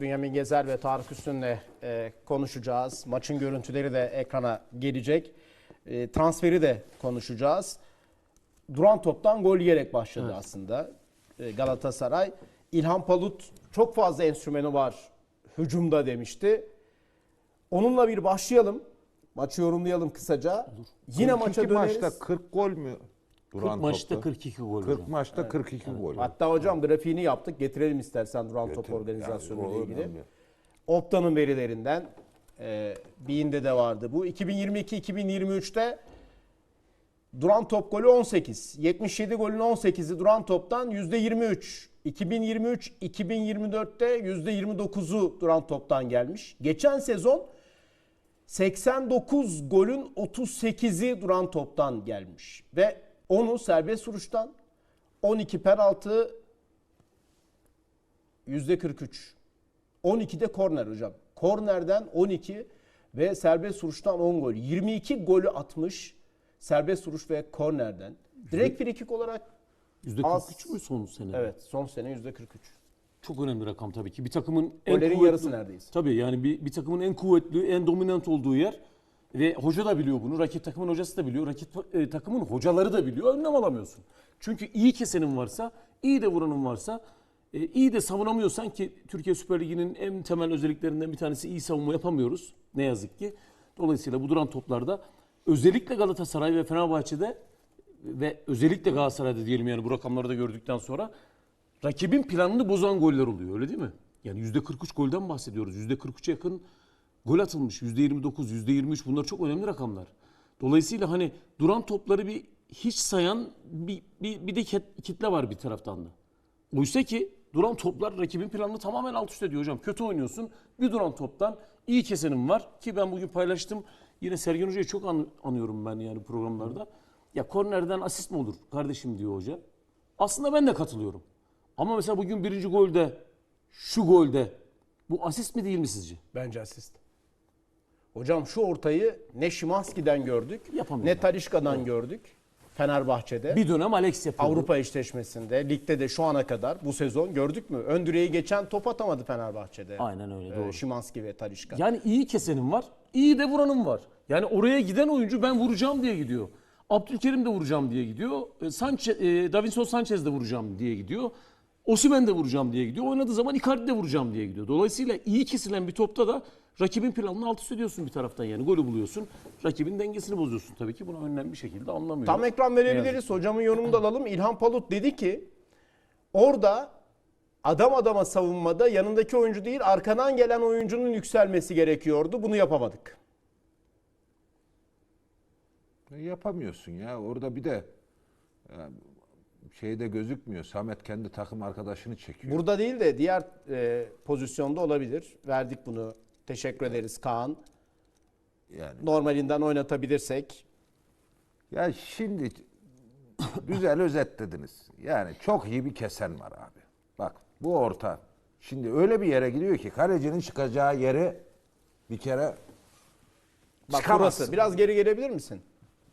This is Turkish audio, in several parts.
Bünyamin Gezer ve Tarık Üstün'le e, konuşacağız. Maçın görüntüleri de ekrana gelecek. E, transferi de konuşacağız. Duran toptan gol yiyerek başladı aslında e, Galatasaray. İlhan Palut çok fazla enstrümanı var hücumda demişti. Onunla bir başlayalım. Maçı yorumlayalım kısaca. Yine 42 maça döneriz. maçta 40 gol mü? 40 Duran maçta topta? 42 gol. 40 hocam. maçta 42 gol. Hatta hocam grafiğini yaptık. Getirelim istersen duran top Getir. organizasyonu Yani ile ilgili. önemli. Opta'nın verilerinden e, Bean'de de vardı bu. 2022-2023'te duran top golü 18. 77 golün 18'i duran toptan %23. 2023-2024'te %29'u duran toptan gelmiş. Geçen sezon 89 golün 38'i duran toptan gelmiş. Ve onu serbest vuruştan 12 penaltı %43. 12'de korner hocam. Kornerden 12 ve serbest vuruştan 10 gol. 22 golü atmış serbest vuruş ve kornerden. Direkt frikik olarak %43 mü son sene? evet son sene %43. Çok önemli rakam tabii ki. Bir takımın en Gollerin kuvvetli, yarısı neredeyse. Tabii yani bir, bir takımın en kuvvetli, en dominant olduğu yer ve hoca da biliyor bunu. Rakip takımın hocası da biliyor. Rakip e, takımın hocaları da biliyor. Önlem alamıyorsun. Çünkü iyi kesenin varsa, iyi de vuranın varsa, e, iyi de savunamıyorsan ki Türkiye Süper Ligi'nin en temel özelliklerinden bir tanesi iyi savunma yapamıyoruz. Ne yazık ki. Dolayısıyla bu duran toplarda özellikle Galatasaray ve Fenerbahçe'de ve özellikle Galatasaray'da diyelim yani bu rakamları da gördükten sonra rakibin planını bozan goller oluyor öyle değil mi? Yani %43 golden bahsediyoruz. %43'e yakın gol atılmış. %29, %23 bunlar çok önemli rakamlar. Dolayısıyla hani duran topları bir hiç sayan bir, bir, bir de kitle var bir taraftan da. Oysa ki duran toplar rakibin planını tamamen alt üst ediyor hocam. Kötü oynuyorsun. Bir duran toptan iyi kesenim var ki ben bugün paylaştım. Yine Sergen Hoca'yı çok an- anıyorum ben yani programlarda. Ya kornerden asist mi olur kardeşim diyor hoca. Aslında ben de katılıyorum. Ama mesela bugün birinci golde şu golde bu asist mi değil mi sizce? Bence asist. Hocam şu ortayı ne Şimanski'den gördük, Yapamıyor. ne Talişka'dan gördük Fenerbahçe'de. Bir dönem Alex yapıyordu. Avrupa eşleşmesinde, ligde de şu ana kadar bu sezon gördük mü? Ön direği geçen top atamadı Fenerbahçe'de. Aynen öyle Ee, doğru. Şimanski ve Talişka. Yani iyi kesenim var, iyi de vuranım var. Yani oraya giden oyuncu ben vuracağım diye gidiyor. Abdülkerim de vuracağım diye gidiyor. E, Sanchez, e, Davinson Sanchez de vuracağım diye gidiyor. Osimhen de vuracağım diye gidiyor. Oynadığı zaman Icardi de vuracağım diye gidiyor. Dolayısıyla iyi kesilen bir topta da rakibin planını alt üst ediyorsun bir taraftan yani. Golü buluyorsun. Rakibin dengesini bozuyorsun tabii ki. Buna önlem bir şekilde anlamıyor. Tam ekran verebiliriz. Hocamın yorumunu da alalım. İlhan Palut dedi ki orada adam adama savunmada yanındaki oyuncu değil arkadan gelen oyuncunun yükselmesi gerekiyordu. Bunu yapamadık. E, Yapamıyorsun ya. Orada bir de e, şeyde gözükmüyor. Samet kendi takım arkadaşını çekiyor. Burada değil de diğer e, pozisyonda olabilir. Verdik bunu. Teşekkür ederiz Kaan. Yani Normalinden oynatabilirsek. ya şimdi güzel özetlediniz. Yani çok iyi bir kesen var abi. Bak bu orta. Şimdi öyle bir yere gidiyor ki kalecinin çıkacağı yere bir kere Bak çıkamazsın. burası. Biraz geri gelebilir misin?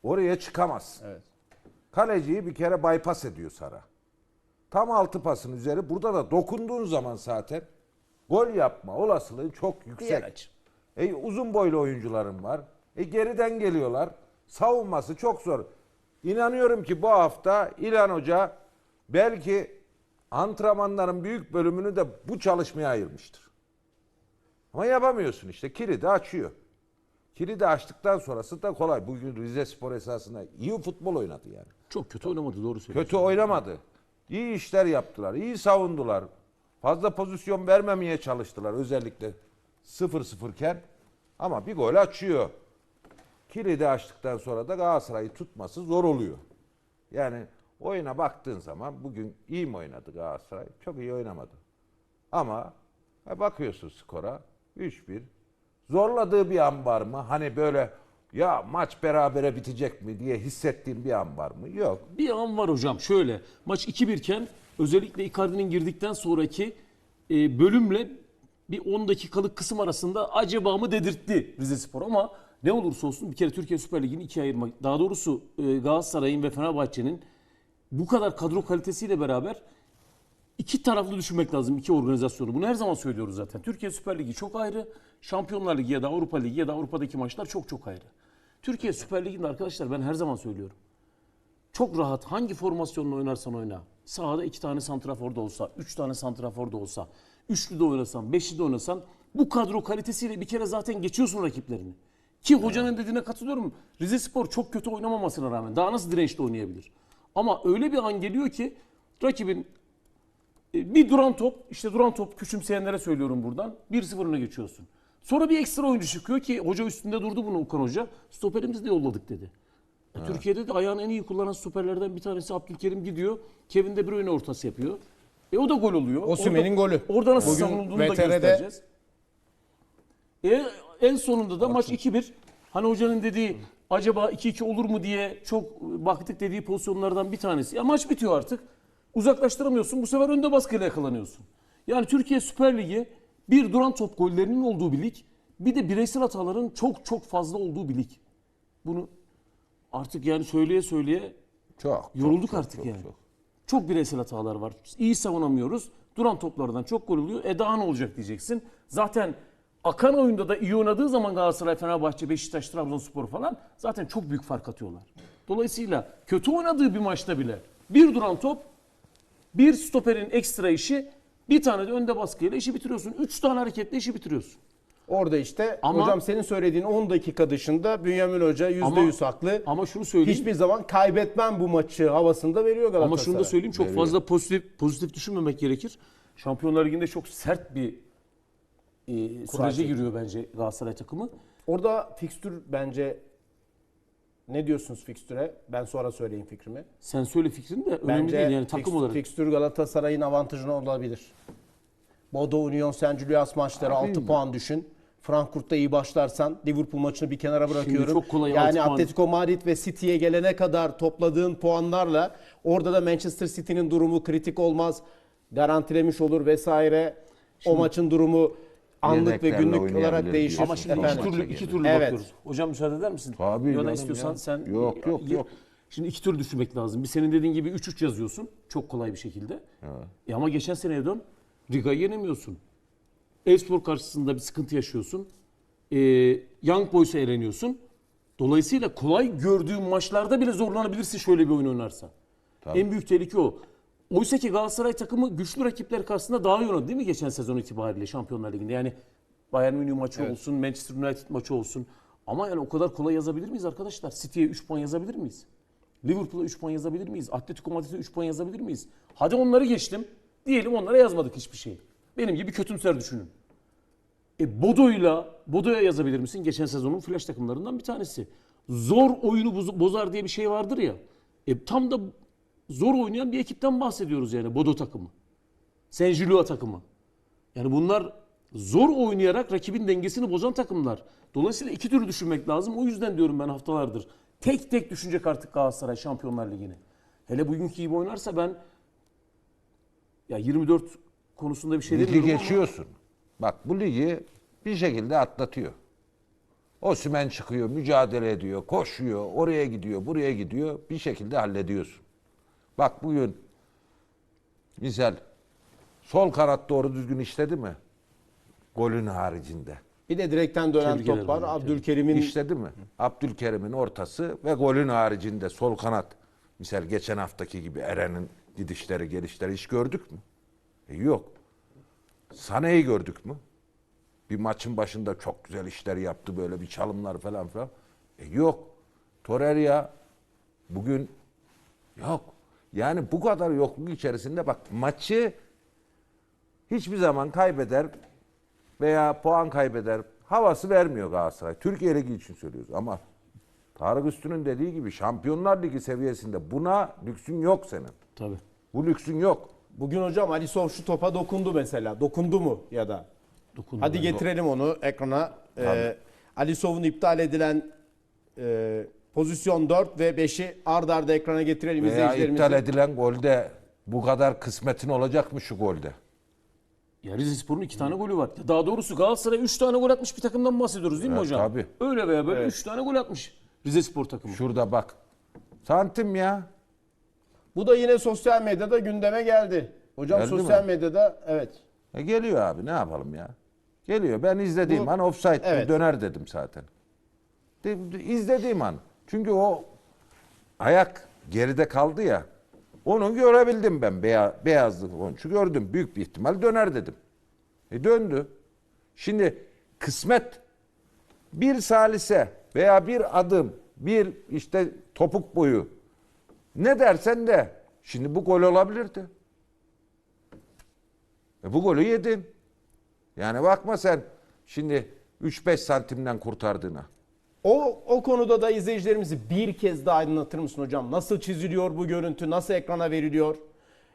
Oraya çıkamaz. Evet. Kaleciyi bir kere bypass ediyor Sara. Tam altı pasın üzeri. Burada da dokunduğun zaman zaten gol yapma olasılığı çok Diğer yüksek. açı. E, uzun boylu oyuncularım var. E, geriden geliyorlar. Savunması çok zor. İnanıyorum ki bu hafta İlhan Hoca belki antrenmanların büyük bölümünü de bu çalışmaya ayırmıştır. Ama yapamıyorsun işte. Kilidi açıyor. Kilidi açtıktan sonrası da kolay. Bugün Rize Spor esasında iyi futbol oynadı yani. Çok kötü oynamadı doğru söylüyorsun. Kötü oynamadı. İyi işler yaptılar. iyi savundular. Fazla pozisyon vermemeye çalıştılar özellikle 0-0 iken. Ama bir gol açıyor. Kilidi açtıktan sonra da Galatasaray'ı tutması zor oluyor. Yani oyuna baktığın zaman bugün iyi mi oynadı Galatasaray? Çok iyi oynamadı. Ama e, bakıyorsun skora 3-1. Zorladığı bir an var mı? Hani böyle ya maç berabere bitecek mi diye hissettiğim bir an var mı? Yok. Bir an var hocam şöyle. Maç 2-1 iken özellikle Icardi'nin girdikten sonraki e, bölümle bir 10 dakikalık kısım arasında acaba mı dedirtti Rize Spor ama ne olursa olsun bir kere Türkiye Süper Ligi'ni ikiye ayırmak. Daha doğrusu e, Galatasaray'ın ve Fenerbahçe'nin bu kadar kadro kalitesiyle beraber iki taraflı düşünmek lazım iki organizasyonu. Bunu her zaman söylüyoruz zaten. Türkiye Süper Ligi çok ayrı. Şampiyonlar Ligi ya da Avrupa Ligi ya da Avrupa'daki maçlar çok çok ayrı. Türkiye Süper Ligi'nde arkadaşlar ben her zaman söylüyorum. Çok rahat hangi formasyonla oynarsan oyna. Sahada iki tane santrafor da olsa, üç tane santrafor da olsa, üçlü de oynasan, beşli de oynasan bu kadro kalitesiyle bir kere zaten geçiyorsun rakiplerini. Ki hocanın dediğine katılıyorum. Rize Spor çok kötü oynamamasına rağmen daha nasıl dirençli oynayabilir? Ama öyle bir an geliyor ki rakibin e, bir duran top, işte duran top küçümseyenlere söylüyorum buradan. 1-0 öne geçiyorsun. Sonra bir ekstra oyuncu çıkıyor ki hoca üstünde durdu bunu Okan Hoca. Stoperimizi de yolladık dedi. Ya Türkiye'de de ayağını en iyi kullanan stoperlerden bir tanesi Abdülkerim gidiyor. Kevin De Bruyne ortası yapıyor. E o da gol oluyor. Osimhen'in Orada- golü. Orada nasıl Bugün savunulduğunu da VTR'de göstereceğiz. E, en sonunda da maç 2-1. Hani hocanın dediği acaba 2-2 olur mu diye çok baktık dediği pozisyonlardan bir tanesi. Ya maç bitiyor artık. Uzaklaştıramıyorsun. Bu sefer önde baskıyla yakalanıyorsun. Yani Türkiye Süper Ligi bir duran top gollerinin olduğu bir lig. Bir de bireysel hataların çok çok fazla olduğu bir lig. Bunu artık yani söyleye söyleye Çok. Yorulduk çok, artık çok, yani. çok. Çok bireysel hatalar var. İyi savunamıyoruz. Duran toplardan çok gol oluyor. E daha ne olacak diyeceksin. Zaten akan oyunda da iyi oynadığı zaman Galatasaray, Fenerbahçe, Beşiktaş, Trabzonspor falan zaten çok büyük fark atıyorlar. Dolayısıyla kötü oynadığı bir maçta bile bir duran top, bir stoperin ekstra işi, bir tane de önde baskıyla işi bitiriyorsun. Üç tane hareketle işi bitiriyorsun. Orada işte Ama- hocam senin söylediğin 10 dakika dışında Bünyamin Hoca %100 haklı. Ama şunu söyleyeyim. Hiçbir zaman kaybetmem bu maçı havasında veriyor Galatasaray. Ama şunu da söyleyeyim çok fazla pozitif pozitif düşünmemek gerekir. Şampiyonlar Ligi'nde çok sert bir e, sürece giriyor bence Galatasaray takımı. Orada fikstür bence ne diyorsunuz fikstüre? Ben sonra söyleyeyim fikrimi. Sen söyle fikrini de önemli Bence değil yani takım fikst- olarak. fikstür Galatasaray'ın avantajına olabilir. Bodo Union Saint Julius maçları 6 puan düşün. Frankfurt'ta iyi başlarsan Liverpool maçını bir kenara bırakıyorum. çok kolay yani puan. Atletico Madrid ve City'ye gelene kadar topladığın puanlarla orada da Manchester City'nin durumu kritik olmaz. Garantilemiş olur vesaire. o maçın durumu anlık ve günlük olarak değişir. Ama şimdi iki Efendim? türlü, iki türlü Evet. bakıyoruz. Hocam müsaade eder misin? Tabii canım istiyorsan ya. sen... Yok, yok, yok. Şimdi iki türlü düşünmek lazım. Bir senin dediğin gibi 3-3 yazıyorsun. Çok kolay bir şekilde. E ama geçen seneye dön. Riga'yı yenemiyorsun. Elfspor karşısında bir sıkıntı yaşıyorsun. Ee, Young Boys'a eleniyorsun. Dolayısıyla kolay gördüğün maçlarda bile zorlanabilirsin şöyle bir oyun oynarsan. En büyük tehlike o. Oysa ki Galatasaray takımı güçlü rakipler karşısında daha iyi oynadı değil mi geçen sezon itibariyle Şampiyonlar Ligi'nde? Yani Bayern Münih maçı olsun, Manchester United maçı olsun. Ama yani o kadar kolay yazabilir miyiz arkadaşlar? City'ye 3 puan yazabilir miyiz? Liverpool'a 3 puan yazabilir miyiz? Atletico Madrid'e 3 puan yazabilir miyiz? Hadi onları geçtim. Diyelim onlara yazmadık hiçbir şey. Benim gibi kötümser düşünün. E Bodo'yla Bodo'ya yazabilir misin? Geçen sezonun flash takımlarından bir tanesi. Zor oyunu boz- bozar diye bir şey vardır ya. E tam da zor oynayan bir ekipten bahsediyoruz yani Bodo takımı. Gilloa takımı. Yani bunlar zor oynayarak rakibin dengesini bozan takımlar. Dolayısıyla iki türlü düşünmek lazım. O yüzden diyorum ben haftalardır. Tek tek düşünecek artık Galatasaray Şampiyonlar Ligi'ni. Hele bugünkü gibi oynarsa ben ya 24 konusunda bir şey Ligi demiyorum ama- geçiyorsun. Bak bu ligi bir şekilde atlatıyor. Osimhen çıkıyor, mücadele ediyor, koşuyor, oraya gidiyor, buraya gidiyor. Bir şekilde hallediyorsun. Bak bugün misal sol kanat doğru düzgün işledi mi? Golün haricinde. Bir de direkten dönen Tebrik top var. hocam, Abdülkerim'in İşledi mi? Abdülkerim'in ortası ve golün haricinde sol kanat. Misal geçen haftaki gibi Eren'in gidişleri, gelişleri hiç gördük mü? E yok. Sane'yi gördük mü? Bir maçın başında çok güzel işler yaptı böyle bir çalımlar falan filan. E yok. Torreira bugün yok. Yani bu kadar yokluk içerisinde bak maçı hiçbir zaman kaybeder veya puan kaybeder havası vermiyor Galatasaray. Türkiye Ligi için söylüyoruz ama Tarık Üstün'ün dediği gibi Şampiyonlar Ligi seviyesinde buna lüksün yok senin. Tabii. Bu lüksün yok. Bugün hocam Alisov şu topa dokundu mesela. Dokundu mu ya da? Dokundu. Hadi getirelim onu ekrana. Ee, Alisov'un iptal edilen e, pozisyon 4 ve 5'i ard arda ekrana getirelim Veya izleyicilerimizin. iptal edilen golde bu kadar kısmetin olacak mı şu golde? Ya Rizespor'un iki tane golü var. Ya Daha doğrusu Galatasaray 3 tane gol atmış bir takımdan bahsediyoruz değil mi Evet, hocam? tabii. Öyle veya böyle 3 tane gol atmış Rizespor takımı. Şurada bak. Santim ya. Bu da yine sosyal medyada gündeme geldi. Hocam Geldi sosyal mi? medyada evet. E geliyor abi ne yapalım ya. Geliyor. Ben izlediğim Bu- an offside Evet. döner dedim zaten. De, de- izlediğim an. Çünkü o ayak geride kaldı ya. Onu görebildim ben beya, beyazlık onu. Çünkü gördüm büyük bir ihtimal döner dedim. E döndü. Şimdi kısmet bir salise veya bir adım, bir işte topuk boyu ne dersen de şimdi bu gol olabilirdi. E bu golü yedin. Yani bakma sen şimdi 3-5 santimden kurtardığına. O, o konuda da izleyicilerimizi bir kez daha aydınlatır mısın hocam? Nasıl çiziliyor bu görüntü? Nasıl ekrana veriliyor?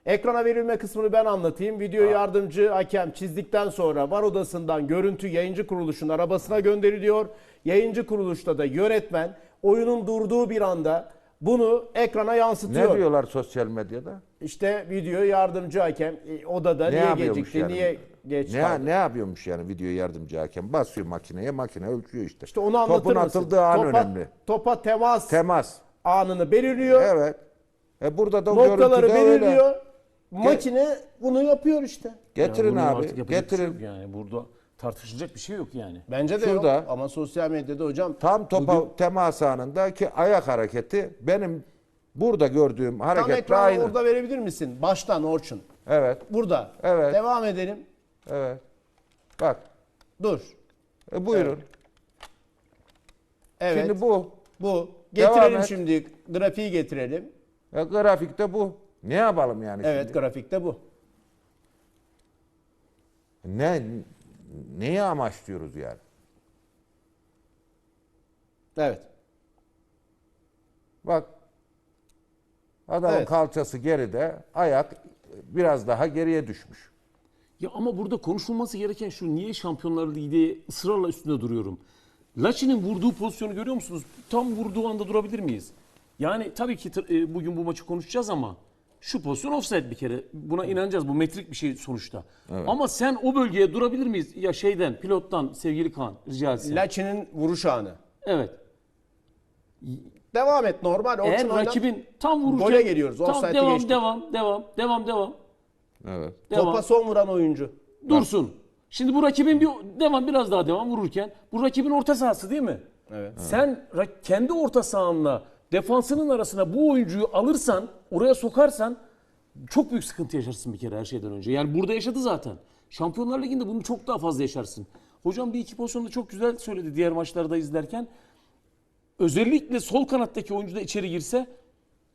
Ekrana verilme kısmını ben anlatayım. Video yardımcı hakem çizdikten sonra var odasından görüntü yayıncı kuruluşun arabasına gönderiliyor. Yayıncı kuruluşta da yönetmen oyunun durduğu bir anda bunu ekrana Ne yansıtıyor. diyorlar sosyal medyada? İşte video yardımcı hakem e, odada Ne niye gecikti, yani? niye geç Ne, kaldı? ne yapıyormuş yani video yardımcı hakem? Basıyor makineye, makine ölçüyor işte. İşte onu anlatır Topun mısın? atıldığı an topa, önemli. Topa temas Temas. anını belirliyor. Evet. E burada da noktaları görüntüde öyle. belirliyor. Makine bunu yapıyor işte. Getirin bunun abi. şey Getirin. yani burada tartışılacak bir şey yok yani. Bence de Şurada. yok ama sosyal medyada hocam Tam topa bugün temas anında ki ayak hareketi benim burada gördüğüm tam hareketle ekranı aynı. orada verebilir misin? Baştan Orçun. Evet. Burada. Evet. Devam edelim. Evet. Bak. Dur. E, buyurun. Evet. Şimdi bu. bu. Devam Getirelim et. şimdi. Grafiği getirelim. E, grafikte bu. Ne yapalım yani Evet şimdi? grafikte bu. Ne neyi amaçlıyoruz yani? Evet. Bak adamın Evet. kalçası geride, ayak biraz daha geriye düşmüş. Ya ama burada konuşulması gereken şu niye Şampiyonlar Ligi'de ısrarla üstünde duruyorum. Laçin'in vurduğu pozisyonu görüyor musunuz? Tam vurduğu anda durabilir miyiz? Yani tabii ki e, bugün bu maçı konuşacağız ama şu pozisyon offside bir kere. Buna inanacağız. Bu metrik bir şey sonuçta. Ama sen o bölgeye durabilir miyiz? Ya şeyden, pilottan sevgili Kaan rica etsem. Laçin'in vuruş anı. evet. Devam et normal. Eğer Orçun oyna. rakibin tam vururken... Gole geliyoruz, Tam offside'i devam, geçtik. devam, devam, devam, devam. Evet. Devam. Topa son vuran oyuncu. Dursun. Şimdi bu rakibin bir devam biraz daha devam vururken bu rakibin orta sahası değil mi? Evet. Sen ra- kendi orta sahanla defansının arasına bu oyuncuyu alırsan, oraya sokarsan çok büyük sıkıntı yaşarsın bir kere her şeyden önce. Yani burada yaşadı zaten. Şampiyonlar Ligi'nde bunu çok daha fazla yaşarsın. Hocam bir iki pozisyonda çok güzel söyledi diğer maçlarda izlerken. Özellikle sol kanattaki oyuncu da içeri girse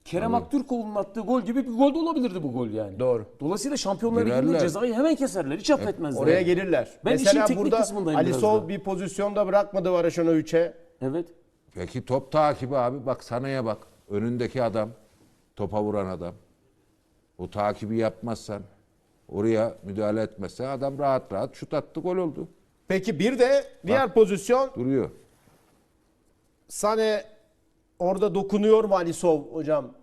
Kerem Aktürkoğlu'nun attığı gol gibi bir gol de olabilirdi bu gol yani. Doğru. Dolayısıyla Şampiyonlar Ligi'nde Girerler. cezayı hemen keserler. Hiç affetmezler. Oraya gelirler. Ben işin Mesela teknik burada kısmındayım Ali biraz Sol da. bir pozisyonda bırakmadı Varaşanoviç'e. Evet. Peki top takibi abi bak sanaya bak. Önündeki adam, topa vuran adam. O takibi yapmazsan, oraya müdahale etmezsen adam rahat rahat şut attı gol oldu. Peki bir de diğer pozisyon Duruyor. Sane orada dokunuyor mu Alisov hocam?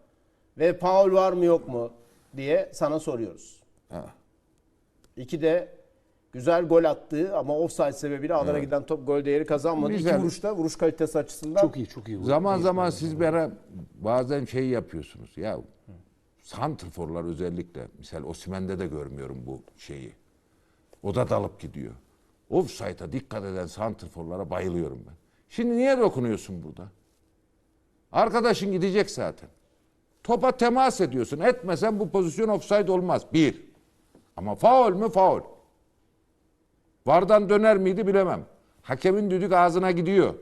Ve faul var mı yok mu diye sana soruyoruz. Ha. İki de güzel gol attığı ama offside sebebiyle alana giden top gol değeri kazanmadı. Güzel. İki vuruşta vuruş kalitesi açısından Çok iyi, çok iyi. Zaman zaman siz bana bazen şey yapıyorsunuz. Ya santrforlar özellikle. Misal Osimhen'de de görmüyorum bu şeyi. O da dalıp gidiyor. Offside'a dikkat eden santrforlara bayılıyorum ben. Şimdi niye dokunuyorsun burada? Arkadaşın gidecek zaten. Topa temas ediyorsun. Etmesen bu pozisyon offside olmaz. Bir. Ama faul mü faul. Vardan döner miydi bilemem. Hakemin düdük ağzına gidiyor.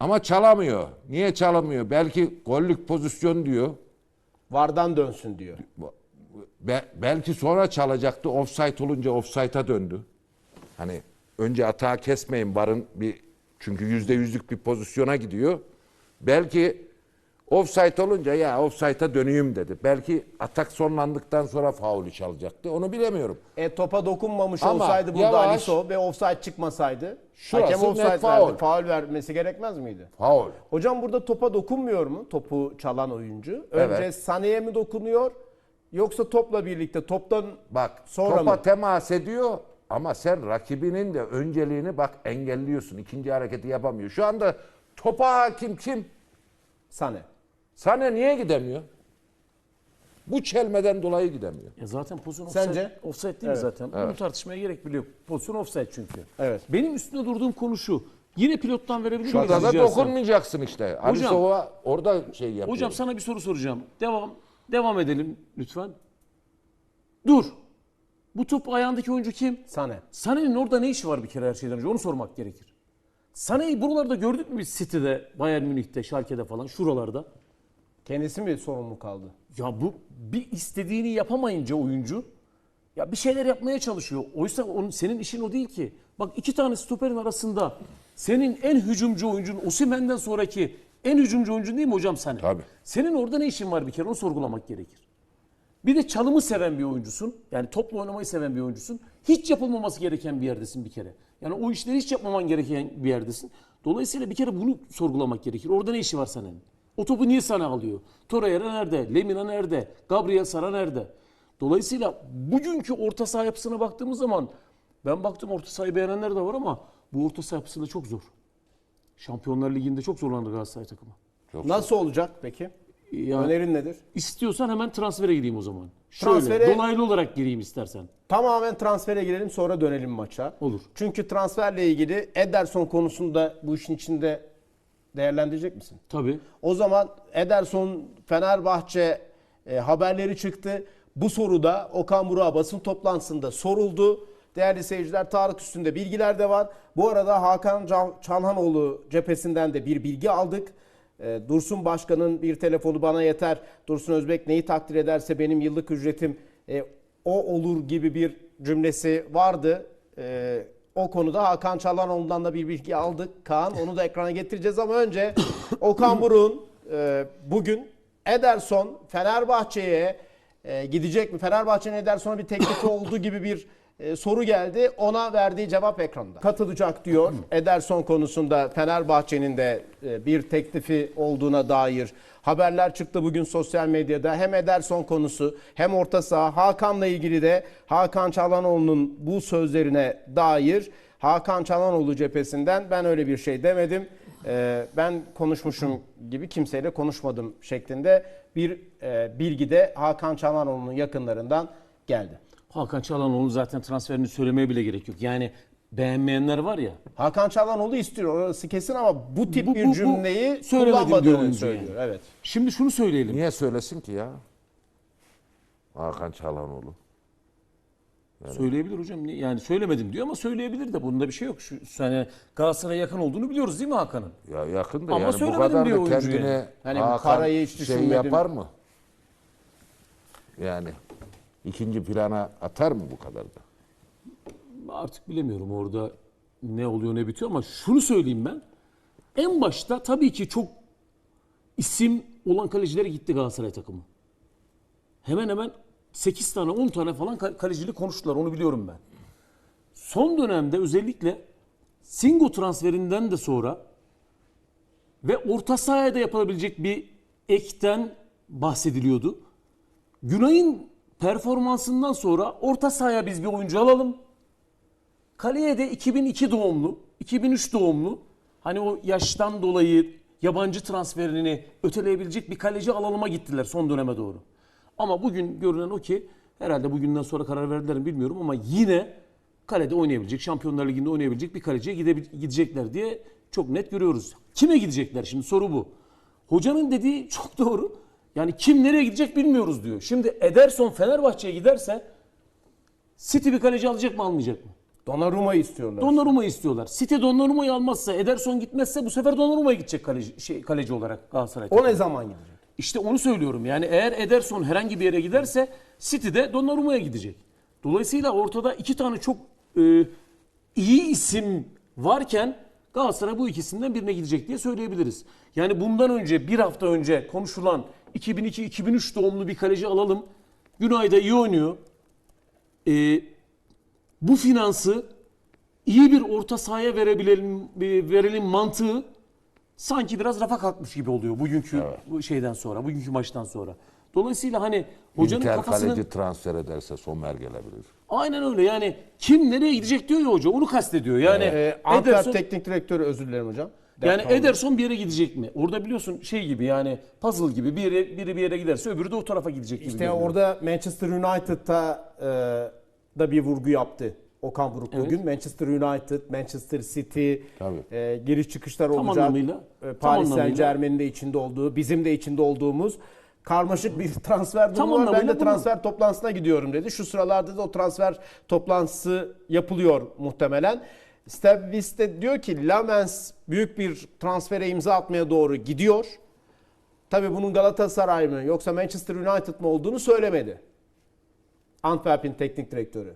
Ama çalamıyor. Niye çalamıyor? Belki gollük pozisyon diyor. vardan dönsün diyor. Be- belki sonra çalacaktı. Offside olunca offside'a döndü. Hani önce atağı kesmeyin varın bir çünkü yüzde yüzlük bir pozisyona gidiyor. Belki offside olunca ya offside'a döneyim dedi. Belki atak sonlandıktan sonra faulü çalacaktı. Onu bilemiyorum. E topa dokunmamış Ama olsaydı burada yavaş. Alisov ve offside çıkmasaydı hakem offside faul. verdi. Faul vermesi gerekmez miydi? Faul. Hocam burada topa dokunmuyor mu topu çalan oyuncu? Önce Evet. Sané'ye mi dokunuyor yoksa topla birlikte toptan Bak Sonra topa mı? temas ediyor ama sen rakibinin de önceliğini bak engelliyorsun. İkinci hareketi yapamıyor. Şu anda topa hakim kim? Sané. Sana niye gidemiyor? Bu çelmeden dolayı gidemiyor. Ya zaten pozisyon Sence? offside, offside değil mi Evet. zaten? Bunu tartışmaya gerek bile yok. Pozisyon offside çünkü. Evet. Benim üstünde durduğum konu şu. Yine pilottan verebilir miyim? Şurada da rica etsem? dokunmayacaksın işte. Hocam- Sova orada şey yapıyor. Hocam sana bir soru soracağım. Devam devam edelim lütfen. Dur. Bu top ayağındaki oyuncu kim? Sane. Sané'nin orada ne işi var bir kere her şeyden önce onu sormak gerekir. Sané'yi buralarda gördük mü biz City'de, Bayern Münih'te, Schalke'de falan şuralarda? Kendisi mi sorumlu kaldı? Ya bu bir istediğini yapamayınca oyuncu ya bir şeyler yapmaya çalışıyor. Oysa onun senin işin o değil ki. Bak iki tane stoperin arasında senin en hücumcu oyuncun Osimhen'den sonraki en hücumcu oyuncun değil mi hocam sen? Tabii. Senin orada ne işin var bir kere onu sorgulamak gerekir. Bir de çalımı seven bir oyuncusun. Yani topla oynamayı seven bir oyuncusun. Hiç yapılmaması gereken bir yerdesin bir kere. Yani o işleri hiç yapmaman gereken bir yerdesin. Dolayısıyla bir kere bunu sorgulamak gerekir. Orada ne işi var senin? O topu niye sana alıyor? Torreira nerede? Lemina nerede? Gabriel Sara nerede? Dolayısıyla bugünkü orta saha yapısına baktığımız zaman ben baktım orta sahayı beğenenler de var ama bu orta saha yapısında çok zor. Şampiyonlar Ligi'nde çok zorlandı Galatasaray takımı. Nasıl olacak peki? Yani Önerin nedir? istiyorsan hemen transfere gideyim o zaman. Şöyle Transfere- dolaylı olarak gireyim istersen. Tamamen transfere girelim sonra dönelim maça. Olur. Çünkü transferle ilgili Ederson konusunda bu işin içinde değerlendirecek misin? Tabii. O zaman Ederson Fenerbahçe e, haberleri çıktı. Bu soruda Okan Burak'a basın toplantısında soruldu. Değerli seyirciler Tarık üstünde bilgiler de var. Bu arada Hakan Çalhanoğlu cephesinden de bir bilgi aldık. E, Dursun Başkan'ın bir telefonu bana yeter. Dursun Özbek neyi takdir ederse benim yıllık ücretim e, o olur gibi bir cümlesi vardı. E, o konuda Hakan Çalhanoğlu'ndan da bir bilgi aldık. Kaan onu da ekrana getireceğiz ama önce Okan Buruk'un e, bugün Ederson Fenerbahçe'ye e, gidecek mi? Fenerbahçe'nin Ederson'a bir teklifi olduğu gibi bir e, soru geldi. Ona verdiği cevap ekranda. Katılacak diyor. Ederson konusunda Fenerbahçe'nin de e, bir teklifi olduğuna dair haberler çıktı bugün sosyal medyada. Hem Ederson konusu hem orta saha Hakan'la ilgili de Hakan Çalhanoğlu'nun bu sözlerine dair Hakan Çalhanoğlu cephesinden ben öyle bir şey demedim. Ee, ben konuşmuşum gibi kimseyle konuşmadım şeklinde bir e, bilgi de Hakan Çalhanoğlu'nun yakınlarından geldi. Hakan Çalhanoğlu zaten transferini söylemeye bile gerek yok. Yani beğenmeyenler var ya. Hakan Çalhanoğlu istiyor orası kesin ama bu tip Bu- bir bu- cümleyi söylemedim diyor kullanmadığını oyuncu söylüyor. yani. Evet. Şimdi şunu söyleyelim. Niye söylesin ki ya? Hakan Çalhanoğlu. Söyleyebilir hocam. Niye- Yani söylemedim diyor ama söyleyebilir de bunda bir şey yok. Şu, yani Galatasaray'a yakın olduğunu biliyoruz değil mi Hakan'ın? Ya yakın da Ama yani bu söylemedim kadar diyor da oyuncu kendine yani. Hani Hakan parayı hiç şey düşünmedim. yapar mı? Yani ikinci plana atar mı bu kadar da? Artık bilemiyorum orada ne oluyor ne bitiyor ama şunu söyleyeyim ben. En başta tabii ki çok isim olan kalecilere gitti Galatasaray takımı. Hemen hemen 8 tane 10 tane falan ka- kalecilik konuştular onu biliyorum ben. Son dönemde özellikle Singo transferinden de sonra ve orta sahaya da yapılabilecek bir ekten bahsediliyordu. Günay'ın performansından sonra orta sahaya biz bir oyuncu alalım. Kaleye de 2002 doğumlu, 2003 doğumlu. Hani o yaştan dolayı yabancı transferini öteleyebilecek bir kaleci alalıma gittiler son döneme doğru. Ama bugün görünen o ki herhalde bugünden sonra karar verdiler mi bilmiyorum ama yine kalede oynayabilecek, Şampiyonlar Ligi'nde oynayabilecek bir kaleciye gidecekler diye çok net görüyoruz. Kime gidecekler şimdi soru bu. Hocanın dediği çok doğru. Yani kim nereye gidecek bilmiyoruz diyor. Şimdi Ederson Fenerbahçe'ye giderse City bir kaleci alacak mı almayacak mı? Donnarumma istiyorlar. Donnarumma istiyorlar. City Donnarumma'yı almazsa, Ederson gitmezse bu sefer Donnarumma'ya gidecek kaleci, şey, kaleci olarak Galatasaray. o ne zaman gidecek? İşte onu söylüyorum. Yani eğer Ederson herhangi bir yere giderse City de Donnarumma'ya gidecek. Dolayısıyla ortada iki tane çok e, iyi isim varken Galatasaray bu ikisinden birine gidecek diye söyleyebiliriz. Yani bundan önce bir hafta önce konuşulan 2002-2003 doğumlu bir kaleci alalım. Günay'da iyi oynuyor. E, bu finansı iyi bir orta sahaya verebilelim, verelim mantığı sanki biraz rafa kalkmış gibi oluyor bugünkü bu şeyden sonra, bugünkü maçtan sonra. Dolayısıyla hani hocanın Inter kafasının kaleci transfer ederse Somer gelebilir. Aynen öyle yani kim nereye gidecek diyor ya hoca onu kastediyor. Yani Ee, Ankara Ederson Teknik Direktörü özür dilerim hocam. Yani Kaldı. Ederson bir yere gidecek mi? Orada biliyorsun şey gibi yani puzzle gibi bir yere, biri bir yere giderse öbürü de o tarafa gidecek gibi. İşte görünüyor. orada Manchester United'da e, da bir vurgu yaptı. Okan Buruk Evet. bugün Manchester United, Manchester City Tabii. e, giriş çıkışlar Tam olacak. anlamıyla, E, tam Paris anlamıyla. Saint Germain'in de içinde olduğu, bizim de içinde olduğumuz karmaşık bir transfer Tam durumu var. Ben de bu. transfer toplantısına gidiyorum dedi. Şu sıralarda da o transfer toplantısı yapılıyor muhtemelen. Steve de diyor ki Lamens büyük bir transfere imza atmaya doğru gidiyor. Tabii bunun Galatasaray mı yoksa Manchester United mı olduğunu söylemedi. Antwerp'in teknik direktörü.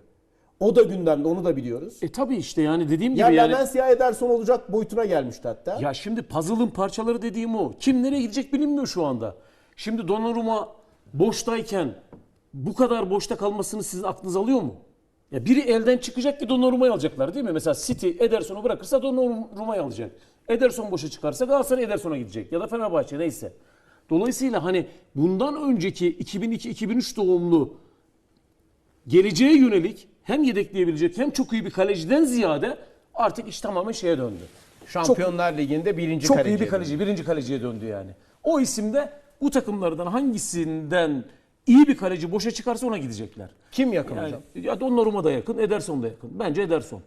O da gündemde onu da biliyoruz. E tabii işte yani dediğim Ya gibi yani. Ya Ederson olacak boyutuna gelmişti hatta. Ya şimdi puzzle'ın parçaları dediğim o. Kim nereye gidecek bilinmiyor şu anda. Şimdi Donnarumma boştayken bu kadar boşta kalmasını sizin aklınız alıyor mu? Ya biri elden çıkacak ki Donnarumma'yı alacaklar değil mi? Mesela City Ederson'u bırakırsa Donnarumma'yı alacak. Ederson boşa çıkarsa Galatasaray Ederson'a gidecek ya da Fenerbahçe neyse. Dolayısıyla hani bundan önceki 2002-2003 doğumlu geleceğe yönelik hem yedekleyebilecek hem çok iyi bir kaleciden ziyade artık iş tamamen şeye döndü. Şampiyonlar Ligi'nde birinci Çok kaleci. iyi bir kaleci, birinci kaleciye döndü yani. O isim de bu takımlardan hangisinden iyi bir kaleci boşa çıkarsa ona gidecekler. Kim yakın Yani, hocam? ya Donnarumma da yakın, Ederson da yakın. Bence Ederson.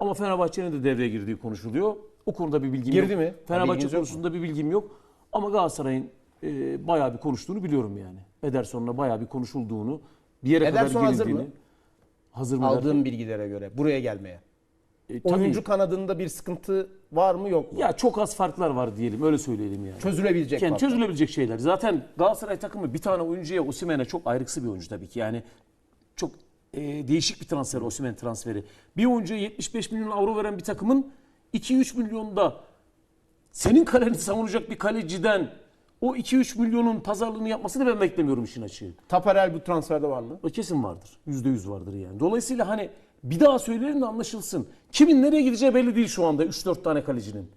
Ama Fenerbahçe'nin de devreye girdiği konuşuluyor. O konuda bir bilgim Girdi yok. mi? Fenerbahçe mu? konusunda bir bilgim yok. Ama Galatasaray'ın e, bayağı bir konuştuğunu biliyorum yani. Ederson'la bayağı bir konuşulduğunu, bir yere Ederson kadar hazır gelindiğini. mı? Hazır mı? Aldığım bilgilere göre buraya gelmeye. E, tabii. Oyuncu kanadında bir sıkıntı var mı yok mu? Ya çok az farklar var diyelim, öyle söyleyelim yani. Çözülebilecek Yani farklar. çözülebilecek şeyler. Zaten Galatasaray takımı bir tane oyuncuya Osimhen'e çok ayrıksı bir oyuncu tabii ki. Yani çok e, değişik bir transfer Osimhen transferi. Bir oyuncuya 75 milyon avro veren bir takımın 2-3 milyonda senin kaleni savunacak bir kaleciden o 2-3 milyonun pazarlığını yapmasını ben beklemiyorum işin açığı. Taparel bu transferde var mı? O kesin vardır. %100 vardır yani. Dolayısıyla hani bir daha söyleyelim de anlaşılsın. Kimin nereye gideceği belli değil şu anda 3-4 tane kalecinin.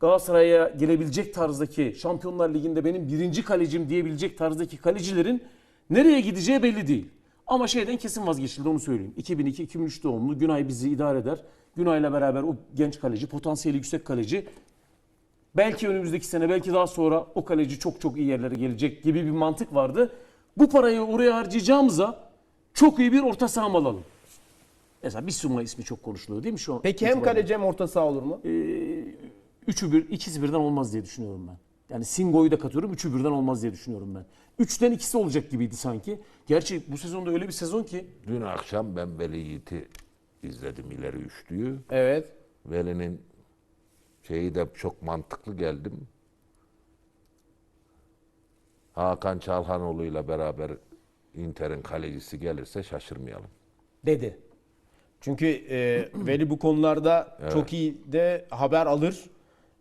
Galatasaray'a gelebilecek tarzdaki Şampiyonlar Ligi'nde benim birinci kalecim diyebilecek tarzdaki kalecilerin nereye gideceği belli değil. Ama şeyden kesin vazgeçildi onu söyleyeyim. 2002-2003 doğumlu Günay bizi idare eder. Günay'la beraber o genç kaleci, potansiyeli yüksek kaleci belki önümüzdeki sene belki daha sonra o kaleci çok çok iyi yerlere gelecek gibi bir mantık vardı. Bu parayı oraya harcayacağımıza çok iyi bir orta saha alalım? Mesela Bissouma ismi çok konuşuluyor değil mi şu an? Peki hem kaleci hem orta saha olur mu? Üçü bir, ikisi birden olmaz diye düşünüyorum ben. Yani Singo'yu da katıyorum, üçü birden olmaz diye düşünüyorum ben. Üçten ikisi olacak gibiydi sanki. Gerçi bu sezonda öyle bir sezon ki Dün akşam ben Veli Yiğit'i izledim ileri üçlüyü. Evet. Veli'nin şeyi de çok mantıklı geldim. Hakan Çalhanoğlu'yla beraber Inter'in kalecisi gelirse şaşırmayalım. Dedi. Çünkü e, Veli bu konularda çok iyi de haber alır.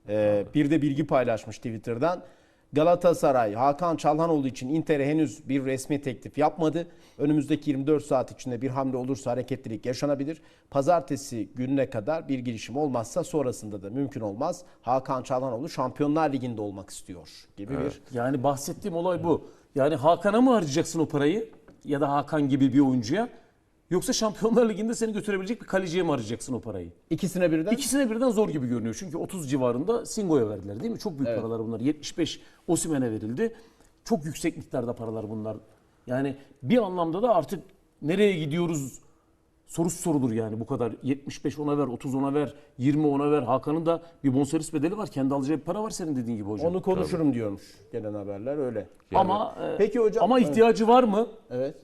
E, bir de bilgi paylaşmış Twitter'dan. Galatasaray Hakan Çalhanoğlu için Inter'e henüz bir resmi teklif yapmadı. Önümüzdeki 24 saat içinde bir hamle olursa hareketlilik yaşanabilir. Pazartesi gününe kadar bir girişim olmazsa sonrasında da mümkün olmaz. Hakan Çalhanoğlu Şampiyonlar Ligi'nde olmak istiyor gibi bir yani bahsettiğim olay bu. Yani Hakan'a mı harcayacaksın o parayı ya da Hakan gibi bir oyuncuya yoksa Şampiyonlar Ligi'nde seni götürebilecek bir kaleciye mi harcayacaksın o parayı? ikisine birden. İkisine birden zor gibi görünüyor. Çünkü 30 civarında Singo'ya verdiler değil mi? Çok büyük paralar bunlar. 75 Osimhen'e verildi. Çok yüksek miktarda paralar bunlar. Yani bir anlamda da artık nereye gidiyoruz sorusu sorulur yani bu kadar. 75 ona ver, 30 ona ver, 20 ona ver. Hakan'ın da bir bonservis bedeli var. Kendi alacağı bir para var senin dediğin gibi hocam. Onu konuşurum diyormuş gelen haberler öyle. ama e, Peki hocam. ama ihtiyacı var mı? Evet.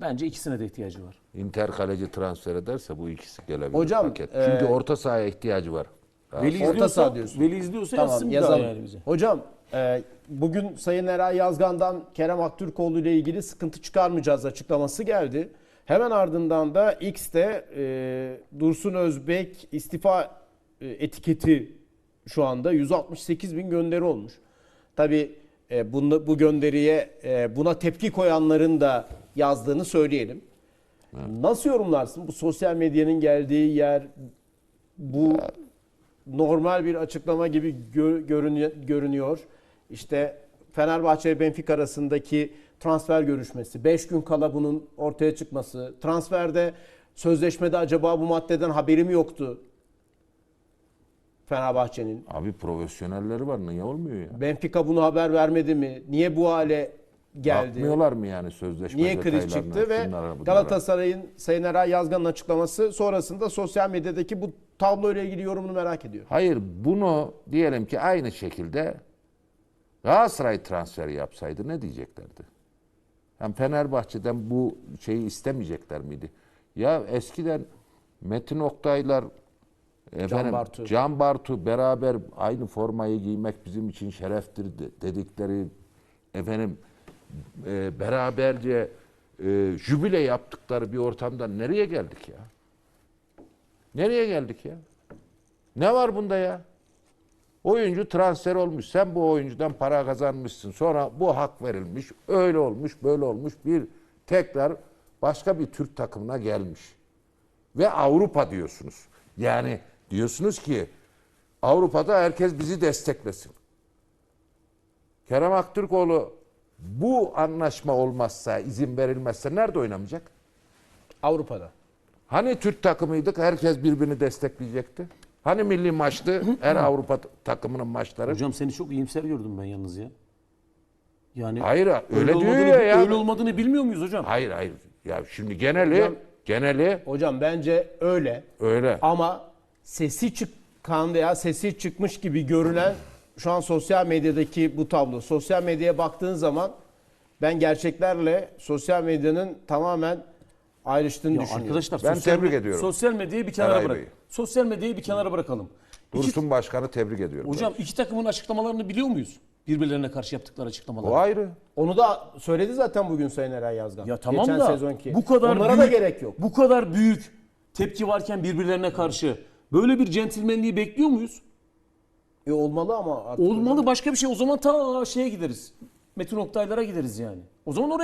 Bence ikisine de ihtiyacı var. Inter kaleci transfer ederse bu ikisi gelebilir Hocam, paket. e, Çünkü orta sahaya ihtiyacı var. Daha Veli orta saha diyorsun. Veli izliyorsa Tamam yazsın bir daha yazalım. yani bize. Hocam e, bugün Sayın Eray Yazgan'dan Kerem Aktürkoğlu ile ilgili sıkıntı çıkarmayacağız açıklaması geldi. Hemen ardından da X'te e, Dursun Özbek istifa e, etiketi şu anda 168 bin gönderi olmuş. Tabi e, bunda, bu gönderiye e, buna tepki koyanların da yazdığını söyleyelim. Nasıl yorumlarsın bu sosyal medyanın geldiği yer bu normal bir açıklama gibi gö- görünü- görünüyor. İşte Fenerbahçe ve Benfica arasındaki transfer görüşmesi, 5 gün kala bunun ortaya çıkması, transferde sözleşmede acaba bu maddeden haberim yoktu Fenerbahçe'nin. Abi profesyonelleri var niye olmuyor ya? Benfica bunu haber vermedi mi? Niye bu hale geldi? Bakmıyorlar mı yani sözleşme Niye kriz çıktı ve? Galatasaray'ın Sayın Eray Yazgan'ın açıklaması sonrasında sosyal medyadaki bu tablo ile ilgili yorumunu merak ediyorum. Hayır bunu diyelim ki aynı şekilde Galatasaray transferi yapsaydı ne diyeceklerdi? Hem Fenerbahçe'den bu şeyi istemeyecekler miydi? Ya eskiden Metin Oktaylar efendim, Bartu. Can Bartu beraber aynı formayı giymek bizim için şereftir de- dedikleri efendim e, beraberce e, jübile yaptıkları bir ortamdan nereye geldik ya? Nereye geldik ya? Ne var bunda ya? Oyuncu transfer olmuş. Sen bu oyuncudan para kazanmışsın. Sonra bu hak verilmiş. Öyle olmuş, böyle olmuş. Bir tekrar başka bir Türk takımına gelmiş. Ve Avrupa diyorsunuz. Yani diyorsunuz ki Avrupa'da herkes bizi desteklesin. Kerem Aktürkoğlu bu anlaşma olmazsa, izin verilmezse nerede oynamayacak? Avrupa'da. Hani Türk takımıydık, herkes birbirini destekleyecekti? Hani milli maçtı, her Avrupa takımının maçları? Hocam seni çok iyimser gördüm ben yalnız ya. Yani Hayır, öyle, diyor olmadığını, ya, ya. Öyle olmadığını bilmiyor muyuz hocam? Hayır, hayır. Ya şimdi geneli, Hocam- geneli Hocam bence öyle. öyle. Ama sesi çıkan veya sesi çıkmış gibi görünen şu an sosyal medyadaki bu tablo. Sosyal medyaya baktığın zaman ben gerçeklerle sosyal medyanın tamamen ayrıştığını Ya düşünüyorum. arkadaşlar Ben sosyal tebrik ediyorum. Sosyal medyayı bir kenara Eray bırak. Sosyal medyayı bir kenara bırakalım. İki- Dursun Başkan'ı tebrik ediyorum. hocam iki takımın açıklamalarını biliyor muyuz? Birbirlerine karşı yaptıkları açıklamaları. O ayrı. Onu da söyledi zaten bugün Sayın Eray Yazgan. Ya tamam Geçen da sezonki. bu kadar Onlara büyük, da gerek yok. Bu kadar büyük tepki varken birbirlerine karşı böyle bir centilmenliği bekliyor muyuz? E olmalı ama artık. Olmalı başka bir şey. O zaman ta şeye gideriz. Metin Oktaylara gideriz yani. O zaman oraya